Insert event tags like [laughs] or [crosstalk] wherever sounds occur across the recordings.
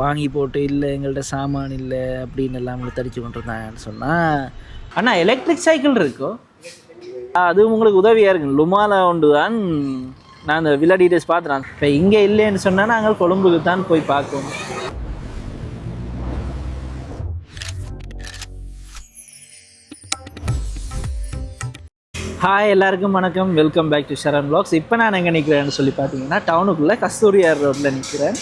வாங்கி போட்டு இல்லை எங்கள்கிட்ட சாமான் இல்லை அப்படின்னு எல்லாம் தடிச்சு கொண்டிருந்தாங்கன்னு சொன்னால் அண்ணா எலக்ட்ரிக் சைக்கிள் இருக்கோ? அது உங்களுக்கு உதவியாக இருக்கு லுமால ஒன்று தான். நான் அந்த வில்லா டீட்டெயில்ஸ் பார்த்துறேன். இப்போ இங்கே இல்லைன்னு சொன்னால் நாங்கள் கொழும்புக்கு தான் போய் பார்க்கணும் ஹாய் எல்லாருக்கும் வணக்கம். Welcome back to Sharan blogs இப்போ நான் எங்கே நிற்கிறேன்னு சொல்லி பார்த்தீங்கன்னா டவுனுக்குள்ளே கஸ்தூரியார் ரோட்டில் நிற்கிறேன்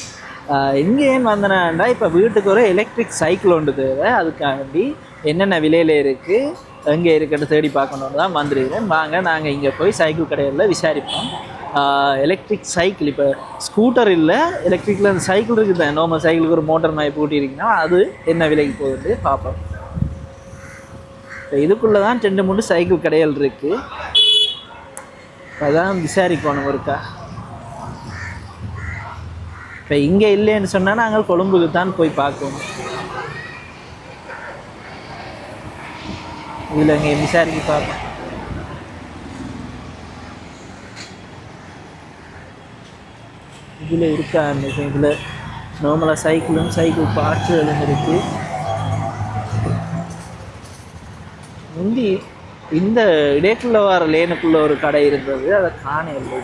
இங்கே ஏன் வந்தேன்னா இப்போ வீட்டுக்கு ஒரு எலக்ட்ரிக் சைக்கிள் ஒன்று தேவை. அதுக்காண்டி என்னென்ன விலையில் இருக்குது எங்கே இருக்குன்னு தேடி பார்க்கணுன்னு தான் வந்திருக்கிறேன். வாங்க நாங்கள் இங்கே போய் சைக்கிள் கடையில் விசாரிப்போம். எலக்ட்ரிக் சைக்கிள் இப்போ ஸ்கூட்டர் இல்லை எலக்ட்ரிக்கில் அந்த சைக்கிள் இருக்குது? நார்மல் சைக்கிளுக்கு ஒரு மோட்டர் மாதிரி பூட்டியிருக்கீங்கன்னா அது என்ன விலைக்கு போகுது பார்ப்போம். இப்போ இதுக்குள்ளே தான் ரெண்டு மூணு சைக்கிள் கடைகள் இருக்குது அதான் விசாரிக்கணும் ஒருக்கா. இப்போ இங்கே இல்லைன்னு சொன்னால் நாங்கள் கொழும்புக்கு தான் போய் பார்க்கணும். இதில் இங்கே விசாரிக்க பார்ப்போம். இதில் இருக்கா அந்த இதில் நார்மலாக சைக்கிளும் சைக்கிள் பார்ட்ஸுகளும் இருக்குது முந்தி இந்த இடைக்குள்ள வர லேனுக்குள்ள ஒரு கடை இருந்தது. அதை காண இல்லை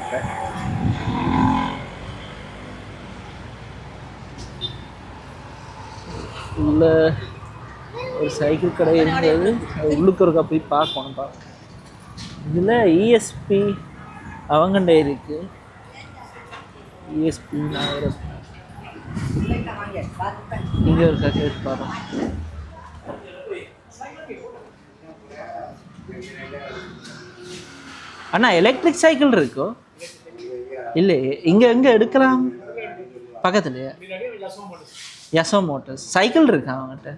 உள்ள ஒரு சைக்கிள் கடை இருந்தது. அது உள்ளுக்கு ஒருக்கா போய் பார்க்கணும் பார்க்கணும். இதில் இஎஸ்பி அவங்கண்ட இருக்கு இஎஸ்பி இங்கே ஒரு கேட்டு பார்ப்போம். அண்ணா எலக்ட்ரிக் சைக்கிள் இருக்கோ? இல்லை இங்கே எங்கே எடுக்கலாம். பக்கத்துலையா. யசோ மோட்டர்ஸ் சைக்கிள் இருக்கா அவங்ககிட்ட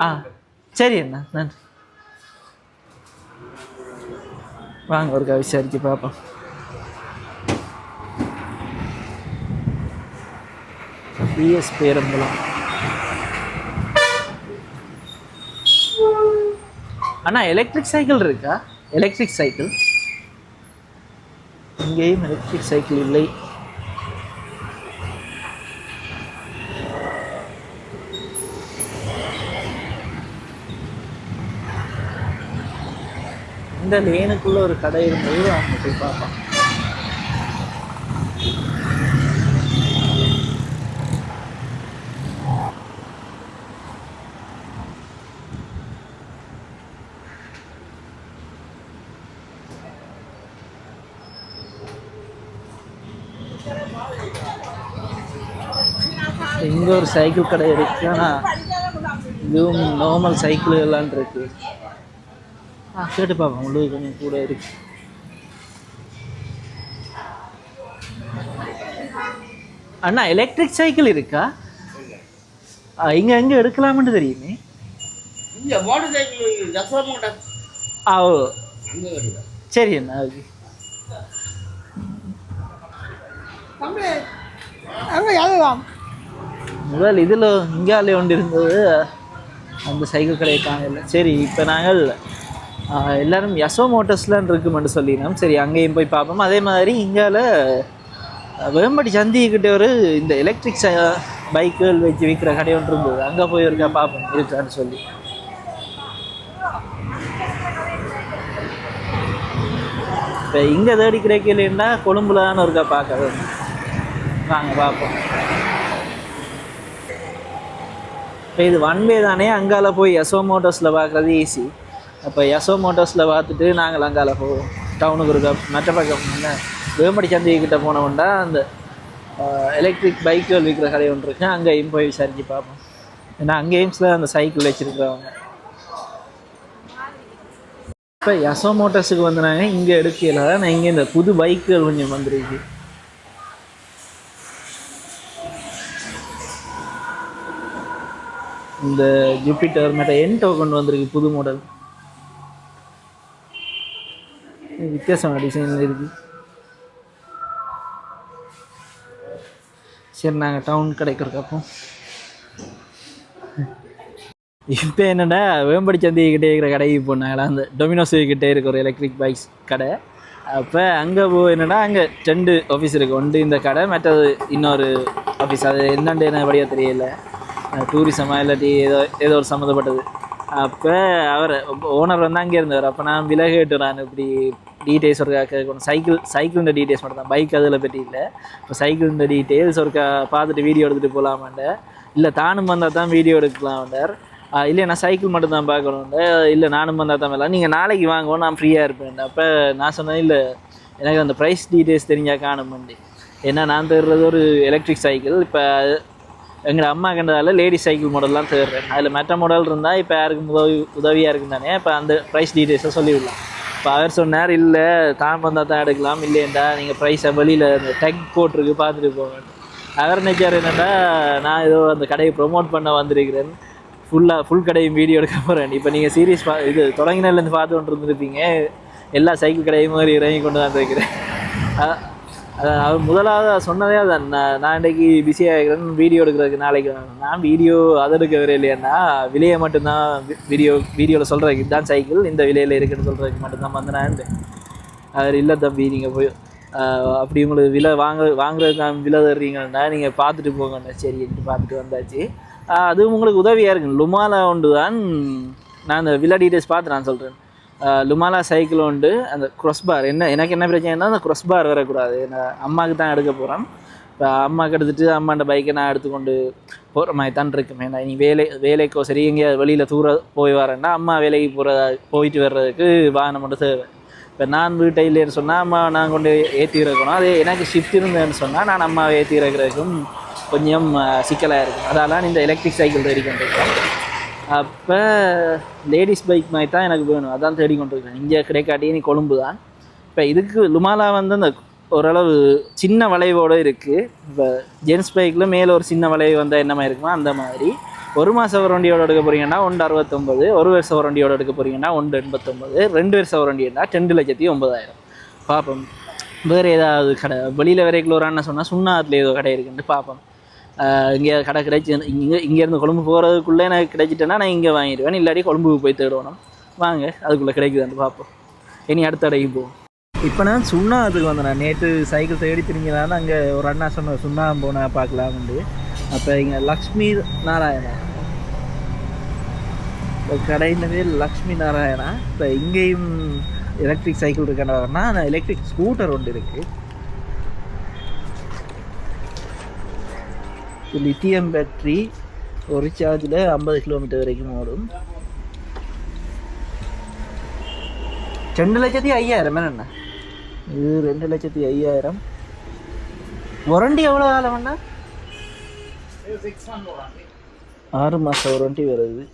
ஆ. சரி அண்ணா நன்றி. வாங்க ஒருக்கா விசாரிச்சு பார்ப்போம் பிஎஸ் பேரம்பலம். அண்ணா எலக்ட்ரிக் சைக்கிள் இருக்கா? எலக்ட்ரிக் சைக்கிள் இங்கேயும் எலக்ட்ரிக் சைக்கிள் இல்லை. இந்த லேனுக்குள்ள ஒரு கடை இருந்தது அவங்க போய் பார்ப்பான் இங்கே ஒரு சைக்கிள் கடை இருக்கு. ஆனால் இதுவும் நார்மல் சைக்கிள் எல்லாம் இருக்கு. கேட்டு பார்ப்போம் உங்களுக்கு கொஞ்சம் கூட இருக்கு அண்ணா எலக்ட்ரிக் சைக்கிள் இருக்கா? இங்க எங்க எடுக்கலாம்னு தெரியுமே. மோட்டர் சைக்கிள் ஆ ஓ. சரி அண்ணா ஓகே. முதல் இதில் இங்காலே ஒன்று இருந்தது. அந்த சைக்கிள் கடையை காணல. சரி இப்போ நாங்கள் எல்லாரும் யசோ மோட்டர்ஸ்லாம் இருக்குமென்று சொல்லினோம். சரி அங்கேயும் போய் பார்ப்போம். அதே மாதிரி இங்கால வேம்படி சந்திக்கிட்ட ஒரு இந்த எலக்ட்ரிக் பைக்குகள் வச்சு விற்கிற கடை ஒன்று இருந்தது. அங்கே போய் இருக்கா பார்ப்போம். இருக்கான்னு சொல்லி. இப்போ இங்கே தேடி கிடைக்கலன்னா கொழும்புல தானே இருக்கா பார்க்கறது வாங்க பார்ப்போம். இப்போ இது ஒன் வே தானே. அங்கால போய் யசோ மோட்டர்ஸில் பார்க்குறது ஈஸி அப்போ யசோ மோட்டர்ஸில் பார்த்துட்டு நாங்கள் அங்கால போவோம் டவுனுக்கு இருக்க மற்ற பக்கம் என்ன? வேம்படி சந்தையை கிட்ட போனோம்னா அந்த எலக்ட்ரிக் பைக்குகள் விற்கிற கடை ஒன்று இருக்கு. அங்கேயும் போய் விசாரிச்சு பார்ப்போம். ஏன்னா அங்கே எய்ம்ஸில் அந்த சைக்கிள் வச்சுருக்கிறவங்க. இப்போ யசோ மோட்டர்ஸுக்கு வந்தாங்க இங்கே எடுக்கல நான் இங்கே இந்த புது பைக்குகள் கொஞ்சம் வந்துருக்கு. இந்த ஜூபிட்டர் மற்ற என்டோ கொண்டு வந்திருக்கு புது மாடல் வித்தியாசமான டிசைனில் இருக்குது சரி நாங்கள் டவுன் கிடைக்கிறக்கப்போ இப்போ என்னடா வேம்படி சந்தையிட்டே இருக்கிற கடைக்கு போனாங்களா அந்த டொமினோஸ் கிட்டே இருக்க ஒரு எலக்ட்ரிக் பைக்ஸ் கடை. அப்போ அங்கே போ என்னடா அங்கே ரெண்டு ஆஃபீஸ் இருக்குது ஒன்று இந்த கடை மற்றது இன்னொரு ஆஃபீஸ் அது என்னண்டு என்ன படியாக தெரியல. டூரிசமாக இல்லாட்டி ஏதோ ஏதோ ஒரு சம்மந்தப்பட்டது. அப்போ அவர் ஓனர் வந்து அங்கே இருந்தார். அப்போ நான் விலகிட்டு நான் இப்படி டீட்டெயில்ஸ் ஒரு கேட்கணும். சைக்கிள் சைக்கிளின் டீட்டெயில்ஸ் மட்டும் தான். பைக் அதில் பற்றி இல்லை. இப்போ சைக்கிளின் டீட்டெயில்ஸ் ஒரு பார்த்துட்டு வீடியோ எடுத்துகிட்டு போகலாமாண்ட இல்லை தானும் வந்தால் தான் வீடியோ எடுக்கலாம்டார். இல்லை நான் சைக்கிள் மட்டும் தான் பார்க்கணும் இல்லை நானும் வந்தால் தான் வரலாம். நீங்கள் நாளைக்கு வாங்குவோம் நான் ஃப்ரீயாக இருப்பேன் அப்போ நான் சொன்னேன் இல்லை எனக்கு அந்த ப்ரைஸ் டீட்டெயில்ஸ் தெரிஞ்சால் காணுமெண்டு ஏன்னா நான் தருறது ஒரு எலக்ட்ரிக் சைக்கிள் இப்போ எங்கள் அம்மா கண்டதால் லேடி சைக்கிள் மாடல்லாம் தேடுறேன். அதில் மற்ற மாடல் இருந்தால் இப்போ யாருக்கும் உதவி உதவியாக இருக்கும் தானே? இப்போ அந்த ப்ரைஸ் டீட்டெயில்ஸை சொல்லிவிடலாம் இப்போ அவர் சொன்னார் இல்லை தான் வந்தால் தான் எடுக்கலாம். இல்லையண்டா நீங்கள் ப்ரைஸை வெளியில் அந்த டெக் போட்டிருக்கு பார்த்துட்டு போங்க அவர் நினைச்சார் என்னென்னா நான் ஏதோ அந்த கடையை ப்ரொமோட் பண்ண வந்திருக்கிறேன். ஃபுல்லாக ஃபுல் கடையும் வீடியோ எடுக்க போகிறேன் இப்போ நீங்கள் சீரியஸ் பா இது தொடங்கினதுலேருந்து பார்த்து கொண்டு இருந்துருப்பீங்க எல்லா சைக்கிள் கடையும் மாதிரி இறங்கி கொண்டு வந்திருக்கிறேன் அவர் முதலாவது சொன்னதே அதான். நான் நான் இன்றைக்கி பிஸியாக இருக்கிறேன். வீடியோ எடுக்கிறதுக்கு நாளைக்கு நான் வீடியோ அதை எடுக்க வரே இல்லையாண்ணா? விலையை மட்டும்தான் வீடியோ வீடியோவில் சொல்கிறதுக்கு இதுதான் சைக்கிள் இந்த விலையில் இருக்குன்னு சொல்கிறதுக்கு மட்டும்தான் வந்து நான் அவர் இல்லை தம்பி நீங்கள் போய் அப்படி உங்களுக்கு விலை வாங்க வாங்குறது தான் விலை தர்றீங்கன்னா நீங்கள் பார்த்துட்டு போங்கண்ணா. சரின்ட்டு பார்த்துட்டு வந்தாச்சு. அது உங்களுக்கு உதவியாக இருக்குங்க லுமாவில் ஒன்று தான். நான் அந்த விலை டீட்டெயில்ஸ் பார்த்து நான் சொல்கிறேன் லுமாலா சைக்கிள் உண்டு. அந்த பார் என்ன எனக்கு என்ன பிரச்சனைனா அந்த பார் வரக்கூடாது. நான் அம்மாவுக்கு தான் எடுக்க போகிறேன் இப்போ அம்மாவுக்கு எடுத்துட்டு அம்மாண்ட பைக்கை நான் எடுத்துக்கொண்டு போகிற மாதிரி தான் இருக்குமே. நான் நீ வேலை வேலைக்கோ சரி எங்கேயாவது வெளியில் தூர போய் வரேன்னா அம்மா வேலைக்கு போகிறதா போயிட்டு வர்றதுக்கு வாகனம் மட்டும் தேவை. இப்போ நான் வீட்டை இல்லைன்னு சொன்னால் அம்மா நான் கொண்டு ஏற்றி இறக்கணும். அது எனக்கு ஷிஃப்ட் இருந்தேன்னு சொன்னால் நான் அம்மாவை ஏற்றி இறக்குறதுக்கும் கொஞ்சம் சிக்கலாக இருக்கும் அதெல்லாம் இந்த எலக்ட்ரிக் சைக்கிள் தேடி அப்போ லேடிஸ் பைக் மாதிரி தான் எனக்கு வேணும். அதான் தேடி கொண்டிருக்கேன் இங்கே கிடைக்காட்டி நீ கொழும்பு தான். இப்போ இதுக்கு லுமாலா வந்து அந்த ஓரளவு சின்ன வளைவோடு இருக்குது இப்போ ஜென்ஸ் பைக்கில் மேலே ஒரு சின்ன வளைவு வந்தால் என்ன மாதிரி இருக்குமோ அந்த மாதிரி. ஒரு மாதம் வரண்டியோட எடுக்க போகிறீங்கன்னா ஒன்று அறுபத்தொம்பது ஒரு வருஷம் வரண்டியோட எடுக்க போகிறீங்கன்னா ஒன்று எண்பத்தொம்பது ரெண்டு வருஷம் வண்டினா ரெண்டு லட்சத்தி ஒம்பதாயிரம் பார்ப்போம் வேறு ஏதாவது கடை? வெளியில் வரைக்கும் ஒரு அண்ணன் சொன்னால் சுண்ணாத்தில் ஏதோ கடை இருக்குன்ட்டு பார்ப்போம் இங்கே கடை கிடைச்சி இங்கே இங்கேருந்து கொழும்பு போகிறதுக்குள்ளே எனக்கு கிடைச்சிட்டேன்னா நான் இங்கே வாங்கிடுவேன். இல்லாட்டி கொழும்புக்கு போய் தேடுவோம். வாங்க அதுக்குள்ளே கிடைக்குதான்னு பார்ப்போம். இனி அடுத்த கடைக்கு போவோம். இப்போ நான் சுண்ணாத்துக்கு வந்தேன். நேற்று சைக்கிள் தேடி திரும்பினாலும் அங்கே ஒரு அண்ணா சொன்ன சுண்ணாம்பு போனால் பார்க்கலாம்னு. அப்போ இங்கே லக்ஷ்மி நாராயணா. இப்போ கடையின் பேர் லக்ஷ்மி நாராயணா. இப்போ இங்கேயும் எலக்ட்ரிக் சைக்கிள் இருக்கானா எலக்ட்ரிக் ஸ்கூட்டர் ஒன்று இருக்குது லித்தியம் பேட்டரி ஒரு சார்ஜில் ஐம்பது கிலோமீட்டர் வரைக்கும் ஓடும். ரெண்டு லட்சத்தி ஐயாயிரம் என்ன இது ரெண்டு லட்சத்தி ஐயாயிரம். வரண்டி எவ்வளோ காலம் அண்ணா? ஆறு மாதம் வரண்டி வருது.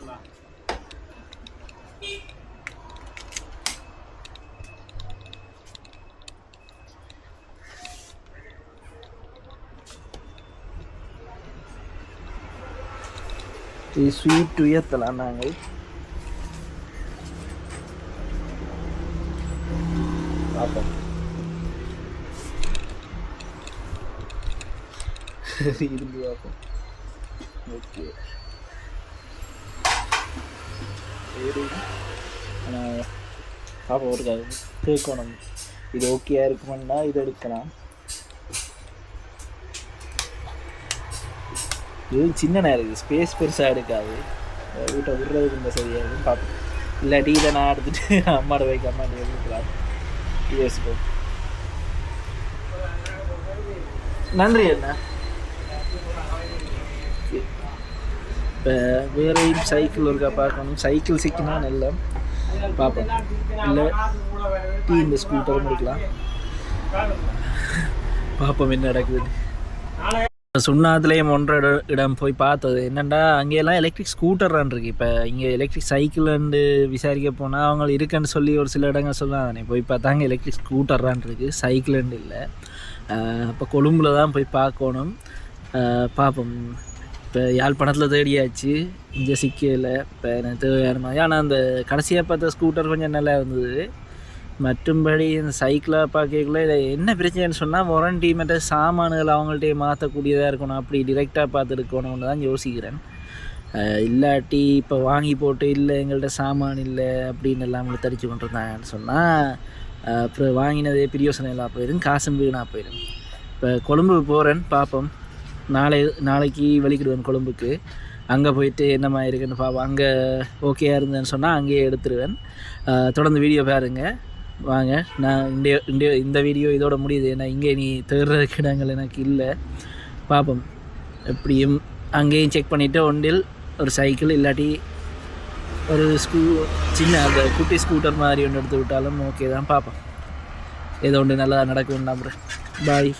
இது ஸ்வீட் உயர்த்தலாம் நாங்கள் பார்ப்போம் இருந்து பார்ப்போம் ஓகே சரி ஆனால் பார்ப்போம் ஒரு கேட்கணும் இது ஓகேயா இருக்குமென்னா இது எடுக்கலாம் இது சின்ன நேரம் இருக்குது ஸ்பேஸ் பெருசாக எடுக்காது. வீட்டை விடுறதுக்கு இந்த சரியாக இருக்கும் பார்ப்போம் இல்லாட்டி இதை நான் எடுத்துட்டு அம்மாட [laughs] வைக்க அம்மாட்ட எடுத்துக்கலாம் யோசிப்போம். நன்றி அண்ணா. இப்போ வேறையும் சைக்கிள் இருக்கா பார்க்கணும். சைக்கிள் சிக்கினா நல்ல. பார்ப்போம். இல்லை டீ இந்த ஸ்கூட்டரும் இருக்கலாம். பார்ப்போம் என்ன நடக்குது சுண்ணாத்துலேயும் ஒன்றரை இடம் போய் பார்த்தது. என்னென்னா அங்கேயெல்லாம் எலக்ட்ரிக் ஸ்கூட்டர்றான் இருக்கு. இப்போ இங்கே எலக்ட்ரிக் சைக்கிள்ண்டு விசாரிக்க போனால் அவங்க இருக்குன்னு சொல்லி ஒரு சில இடங்கள் சொல்லாதானே போய் பார்த்தாங்க எலக்ட்ரிக் ஸ்கூட்டர்றான் இருக்கு. சைக்கிள்ண்டு இல்லை. இப்போ கொழும்புல தான் போய் பார்க்கணும். பார்ப்போம். இப்போ யாழ்ப்பாணத்தில் தேடியாச்சு. இங்கே சிக்கல. இப்போ எனக்கு தேவையான மாதிரி. ஆனால் அந்த கடைசியாக பார்த்த ஸ்கூட்டர் கொஞ்சம் நல்லா இருந்தது. மற்றும்படி இந்த சைக்கிளை பார்க்கக்குள்ள இதை என்ன பிரச்சனைன்னு சொன்னால் வாரண்டி மற்ற சாமான்கள் அவங்கள்ட்டே மாற்றக்கூடியதாக இருக்கணும். அப்படி டிரெக்டாக பார்த்து இருக்கணும்னு தான் யோசிக்கிறேன். இல்லாட்டி இப்போ வாங்கி போட்டு இல்லை எங்கள்கிட்ட சாமான் இல்லை அப்படின்னு எல்லாம் தரிச்சு கொண்டிருந்தாங்கன்னு சொன்னால் அப்புறம் வாங்கினதே பிரியோசனை இல்லாமல் போயிடும் காசும் வீணாக போயிடும் இப்போ கொழும்பு போகிறேன் பார்ப்போம் நாளை நாளைக்கு வெளிக்கிடுவேன் கொழும்புக்கு. அங்கே போயிட்டு என்ன மாதிரி இருக்குன்னு பார்ப்போம் அங்கே ஓகேயா இருந்தேன்னு சொன்னால் அங்கேயே எடுத்துருவேன். தொடர்ந்து வீடியோ பாருங்கள் வாங்க. நான் இந்த இந்த இந்த வீடியோ இதோட முடியுது. ஏன்னா இங்கே நீ தேடுறதுக்கு இடங்கள் எனக்கு இல்லை. பார்ப்போம் எப்படியும் அங்கேயும் செக் பண்ணிவிட்டு ஒன்றில் ஒரு சைக்கிள் இல்லாட்டி ஒரு ஸ்கூ சின்ன அந்த குட்டி ஸ்கூட்டர் மாதிரி ஒன்று எடுத்து விட்டாலும் ஓகே தான். பார்ப்போம் ஏதோ ஒன்று நல்லா நடக்கும் நம்புகிறேன் பாய்